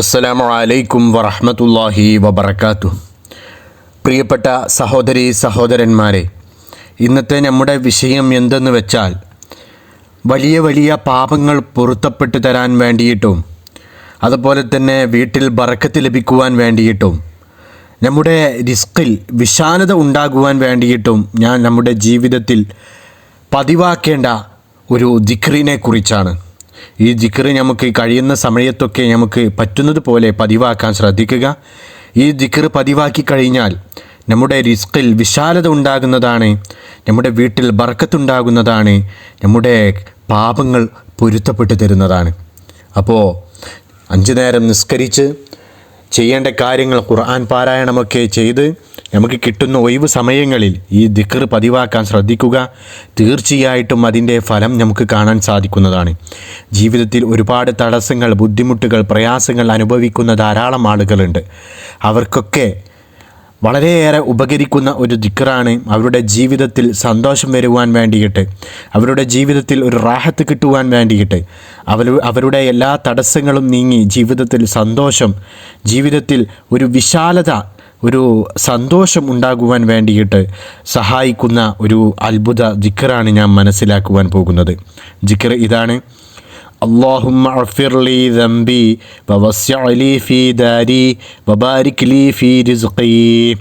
അസ്സലാമു അലൈക്കും വറഹമത്തല്ലാഹി വബർക്കാത്തു പ്രിയപ്പെട്ട സഹോദരി സഹോദരന്മാരെ ഇന്നത്തെ നമ്മുടെ വിഷയം എന്തെന്ന് വെച്ചാൽ വലിയ വലിയ പാപങ്ങൾ പൊരുത്തപ്പെട്ടു തരാൻ വേണ്ടിയിട്ടും അതുപോലെ തന്നെ വീട്ടിൽ ബറക്കത്ത് ലഭിക്കുവാൻ വേണ്ടിയിട്ടും നമ്മുടെ റിസ്കിൽ വിശാലത ഉണ്ടാകുവാൻ വേണ്ടിയിട്ടും ഞാൻ നമ്മുടെ ജീവിതത്തിൽ പതിവാക്കേണ്ട ഒരു ദിക്റിനെ കുറിച്ചാണ്. ഈ ജിക്കറ് നമുക്ക് കഴിയുന്ന സമയത്തൊക്കെ നമുക്ക് പറ്റുന്നത് പോലെ പതിവാക്കാൻ ശ്രദ്ധിക്കുക. ഈ ജിക്കറ് പതിവാക്കി കഴിഞ്ഞാൽ നമ്മുടെ റിസ്കിൽ വിശാലത ഉണ്ടാകുന്നതാണ് നമ്മുടെ വീട്ടിൽ ബർക്കത്തുണ്ടാകുന്നതാണ് നമ്മുടെ പാപങ്ങൾ പൊരുത്തപ്പെട്ടു തരുന്നതാണ്. അപ്പോൾ അഞ്ചു നേരം നിസ്കരിച്ച് ചെയ്യേണ്ട കാര്യങ്ങൾ ഖുർആൻ പാരായണമൊക്കെ ചെയ്ത് നമുക്ക് കിട്ടുന്ന ഒഴിവ് സമയങ്ങളിൽ ഈ ദിക്കർ പതിവാക്കാൻ ശ്രദ്ധിക്കുക. തീർച്ചയായിട്ടും അതിന്റെ ഫലം നമുക്ക് കാണാൻ സാധിക്കുന്നതാണ്. ജീവിതത്തിൽ ഒരുപാട് തടസ്സങ്ങൾ ബുദ്ധിമുട്ടുകൾ പ്രയാസങ്ങൾ അനുഭവിക്കുന്ന ധാരാളം ആളുകളുണ്ട്. അവർക്കൊക്കെ വളരെയേറെ ഉപകരിക്കുന്ന ഒരു ദിക്കറാണ് അവരുടെ ജീവിതത്തിൽ സന്തോഷം വരുവാൻ വേണ്ടിയിട്ട് അവരുടെ ജീവിതത്തിൽ ഒരു റാഹത്ത് കിട്ടുവാൻ വേണ്ടിയിട്ട്. അവർ അവരുടെ എല്ലാ തടസ്സങ്ങളും നീങ്ങി ജീവിതത്തിൽ സന്തോഷം ജീവിതത്തിൽ ഒരു വിശാലത ഒരു സന്തോഷം ഉണ്ടാകുവാൻ വേണ്ടിയിട്ട് സഹായിക്കുന്ന ഒരു അത്ഭുത ദിക്കറാണ് ഞാൻ മനസ്സിലാക്കുവാൻ പോകുന്നത് ദിക്കർ ഇതാണ് اللهم اغفر لي ذنبي ووسع لي في داري وبارك لي في رزقي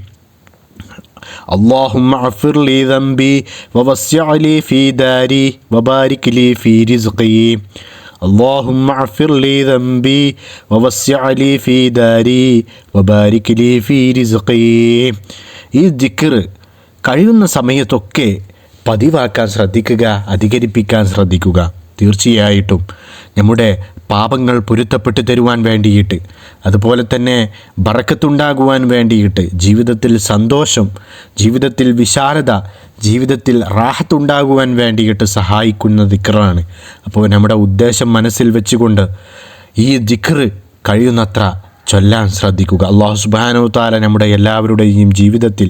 اللهم اغفر لي ذنبي ووسع لي في داري وبارك لي في رزقي اللهم اغفر لي ذنبي ووسع لي في داري وبارك لي في رزقي ഈ ദിക്കർ കഴിയുന്ന സമയത്തൊക്കെ പതിവാക്കാൻ ശ്രദ്ധിക്കുക അധികരിപ്പിക്കാൻ ശ്രദ്ധിക്കുക തീർച്ചയായിട്ടും നമ്മുടെ പാപങ്ങൾ പൊരുത്തപ്പെട്ടു തരുവാൻ വേണ്ടിയിട്ട്. അതുപോലെ തന്നെ ബറക്കത്തുണ്ടാകുവാൻ വേണ്ടിയിട്ട് ജീവിതത്തിൽ സന്തോഷം ജീവിതത്തിൽ വിശാലത ജീവിതത്തിൽ റാഹത്തുണ്ടാകുവാൻ വേണ്ടിയിട്ട് സഹായിക്കുന്ന ദിക്റാണ്. അപ്പോൾ നമ്മുടെ ഉദ്ദേശം മനസ്സിൽ വെച്ചുകൊണ്ട് ഈ ദിക്കറ് കഴിയുന്നത്ര ചൊല്ലാൻ ശ്രദ്ധിക്കുക. അള്ളാഹു സുബാനു താല നമ്മുടെ എല്ലാവരുടെയും ജീവിതത്തിൽ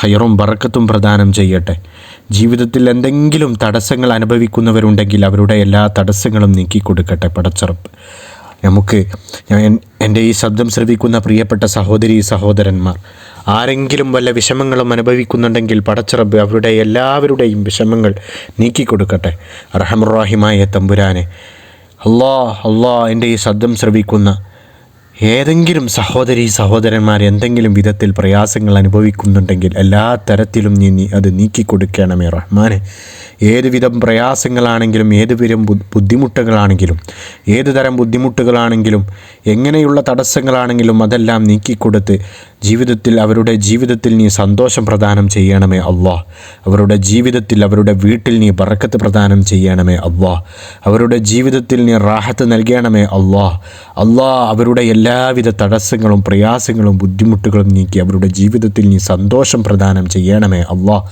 ഹൈറും ബറക്കത്തും പ്രദാനം ചെയ്യട്ടെ. ജീവിതത്തിൽ എന്തെങ്കിലും തടസ്സങ്ങൾ അനുഭവിക്കുന്നവരുണ്ടെങ്കിൽ അവരുടെ എല്ലാ തടസ്സങ്ങളും നീക്കി കൊടുക്കട്ടെ പടച്ചറപ്പ് നമുക്ക് എന്റെ ഈ ശബ്ദം ശ്രവിക്കുന്ന പ്രിയപ്പെട്ട സഹോദരി സഹോദരന്മാർ ആരെങ്കിലും വല്ല വിഷമങ്ങളും അനുഭവിക്കുന്നുണ്ടെങ്കിൽ പടച്ചിറബ് അവരുടെ എല്ലാവരുടെയും വിഷമങ്ങൾ നീക്കിക്കൊടുക്കട്ടെ. റഹമുറാഹിമായ തമ്പുരാനെ അള്ളാ അള്ളാ എന്റെ ഈ ശബ്ദം ശ്രവിക്കുന്ന ഏതെങ്കിലും സഹോദരി സഹോദരന്മാർ എന്തെങ്കിലും വിധത്തിൽ പ്രയാസങ്ങൾ അനുഭവിക്കുന്നുണ്ടെങ്കിൽ എല്ലാ തരത്തിലും നീ നീ അത് നീക്കിക്കൊടുക്കണമേ റഹ്മാനെ. ഏതുവിധം പ്രയാസങ്ങളാണെങ്കിലും ഏതുവിധം ബുദ്ധിമുട്ടുകളാണെങ്കിലും ഏതുതരം ബുദ്ധിമുട്ടുകളാണെങ്കിലും എങ്ങനെയുള്ള തടസ്സങ്ങളാണെങ്കിലും അതെല്ലാം നീക്കിക്കൊടുത്ത് ജീവിതത്തിൽ അവരുടെ ജീവിതത്തിൽ നീ സന്തോഷം പ്രദാനം ചെയ്യണമേ അള്ളാഹ്. അവരുടെ ജീവിതത്തിൽ അവരുടെ വീട്ടിൽ നീ ബറക്കത്ത് പ്രദാനം ചെയ്യണമേ അള്ളാഹ്. അവരുടെ ജീവിതത്തിൽ നീ റാഹത്ത് നൽകണമേ അള്ളാഹ്. അള്ളാഹ് അവരുടെ എല്ലാവിധ തടസ്സങ്ങളും പ്രയാസങ്ങളും ബുദ്ധിമുട്ടുകളും നീക്കി അവരുടെ ജീവിതത്തിൽ നീ സന്തോഷം പ്രദാനം ചെയ്യണമേ അള്ളാഹ്.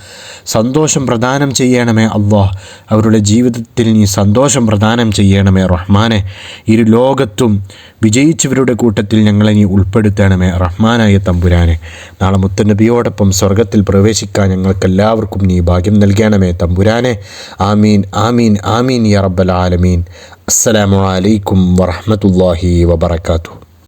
സന്തോഷം പ്രദാനം ചെയ്യണമേ അള്ളാഹ്. അവരുടെ ജീവിതത്തിൽ നീ സന്തോഷം പ്രദാനം ചെയ്യണമേ റഹ്മാനെ. ഇരു ലോകത്തും വിജയിച്ചവരുടെ കൂട്ടത്തിൽ ഞങ്ങളെ നീ ഉൾപ്പെടുത്തണമേ റഹ്മാനായ തമ്പുരാനെ. നാളെ മുത്തനബിയോടൊപ്പം സ്വർഗത്തിൽ പ്രവേശിക്കാൻ ഞങ്ങൾക്കെല്ലാവർക്കും നീ ഭാഗ്യം നൽകണമേ തമ്പുരാനെ. ആമീൻ ആമീൻ ആമീൻ യ റബ്ബൽ ആലമീൻ. അസ്സലാമു അലൈക്കും വറഹ്മത്തുള്ളാഹി വബറകാതുഹു.